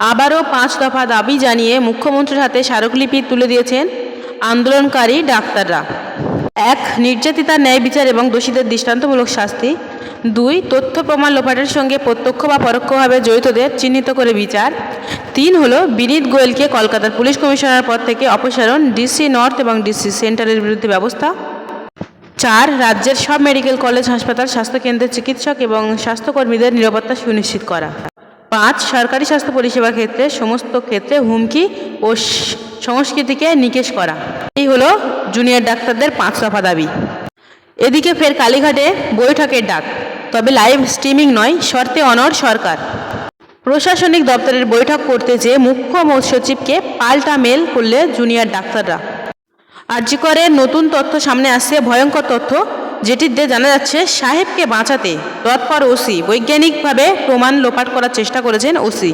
আবারও পাঁচ দফা দাবি জানিয়ে মুখ্যমন্ত্রীর হাতে স্মারকলিপি তুলে দিয়েছেন আন্দোলনকারী ডাক্তাররা। এক, নির্যাতিতার ন্যায় বিচার এবং দোষীদের দৃষ্টান্তমূলক শাস্তি। দুই, তথ্য প্রমাণ লোপাটের সঙ্গে প্রত্যক্ষ বা পরোক্ষভাবে জড়িতদের চিহ্নিত করে বিচার। তিন হলো, বিনীত গোয়েলকে কলকাতার পুলিশ কমিশনার পদ থেকে অপসারণ ডিসি নর্থ এবং ডিসি সেন্টারের বিরুদ্ধে ব্যবস্থা। চার, রাজ্যের সব মেডিকেল কলেজ, হাসপাতাল, স্বাস্থ্যকেন্দ্রের চিকিৎসক এবং স্বাস্থ্যকর্মীদের নিরাপত্তা সুনিশ্চিত করা। পাঁচ সরকারি স্বাস্থ্য পরিষেবা ক্ষেত্রে, সমস্ত ক্ষেত্রে হুমকি ও সংস্কৃতিকে নিকেশ করা। এই হলো জুনিয়র ডাক্তারদের পাঁচ দফা দাবি। এদিকে ফের কালীঘাটে বৈঠকের ডাক। তবে লাইভ স্ট্রিমিং নয়, শর্তে অনড় সরকার। প্রশাসনিক দপ্তরের বৈঠক করতে যেয়ে মুখ্য সচিবকে পাল্টা মেল করলে জুনিয়র ডাক্তাররা। আর্যিকরে নতুন তথ্য সামনে আসছে, ভয়ঙ্কর তথ্য। যেটিতে জানা যাচ্ছে, সাহেবকে বাঁচাতে তৎপর ওসি বৈজ্ঞানিকভাবে প্রমাণ লোপাট করার চেষ্টা করেছেন ওসি।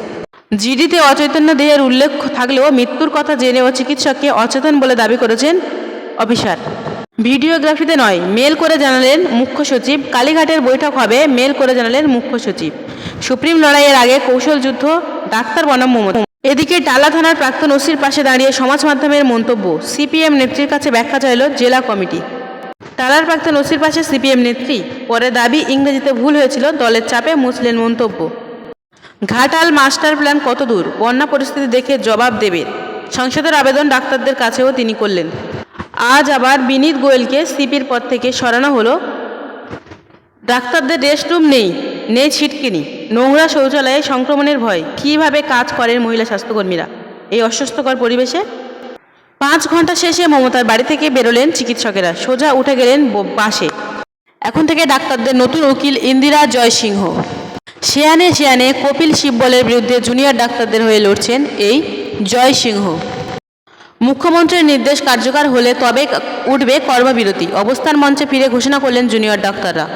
জিডিতে অচৈতন্য দেহের উল্লেখ থাকলেও মৃত্যুর কথা জেনেও চিকিৎসককে অচেতন বলে দাবি করেছেন অফিসার। ভিডিওগ্রাফিতে নয়, মেল করে জানালেন মুখ্য সচিব। কালীঘাটের বৈঠক হবে, মেল করে জানালেন মুখ্য সচিব। সুপ্রিম লড়াইয়ের আগে কৌশল যুদ্ধ, ডাক্তার বনাম মমতা এদিকে টালা থানার প্রাক্তন ওসির পাশে দাঁড়িয়ে সমাজ মাধ্যমের মন্তব্য। সিপিএম নেত্রীর কাছে ব্যাখ্যা চাইল জেলা কমিটি। টালার প্রাক্তন ওসির পাশে সিপিএম নেত্রী। পরে দাবি, ইংরেজিতে ভুল হয়েছিল, দলের চাপে মুছলেন মন্তব্য। ঘাটাল মাস্টার প্ল্যান কত দূর? বন্যা পরিস্থিতি দেখে জবাব দেবে। সংসদের আবেদন ডাক্তারদের কাছেও তিনি করলেন। আজ আবার বিনীত গোয়েলকে সিপির পদ থেকে সরানো হলো। ডাক্তারদের রেস্টরুম নেই নেই ছিটকিনি। নোংরা শৌচালয়ে সংক্রমণের ভয়। কীভাবে কাজ করেন মহিলা স্বাস্থ্যকর্মীরা? এই অস্বস্থকর পরিবেশে পাঁচ ঘণ্টা শেষে মমতার বাড়ি থেকে বেরোলেন চিকিৎসকেরা। সোজা উঠে গেলেন বাসে। এখন থেকে ডাক্তারদের নতুন উকিল ইন্দিরা জয়সিংহ। শিয়ানে শিয়ানে কপিল শিববলের বিরুদ্ধে জুনিয়র ডাক্তারদের হয়ে লড়ছেন এই জয়সিংহ। মুখ্যমন্ত্রীর নির্দেশ কার্যকর হলে তবে উঠবে কর্মবিরতি। অবস্থান মঞ্চে ফিরে ঘোষণা করলেন জুনিয়র ডাক্তাররা।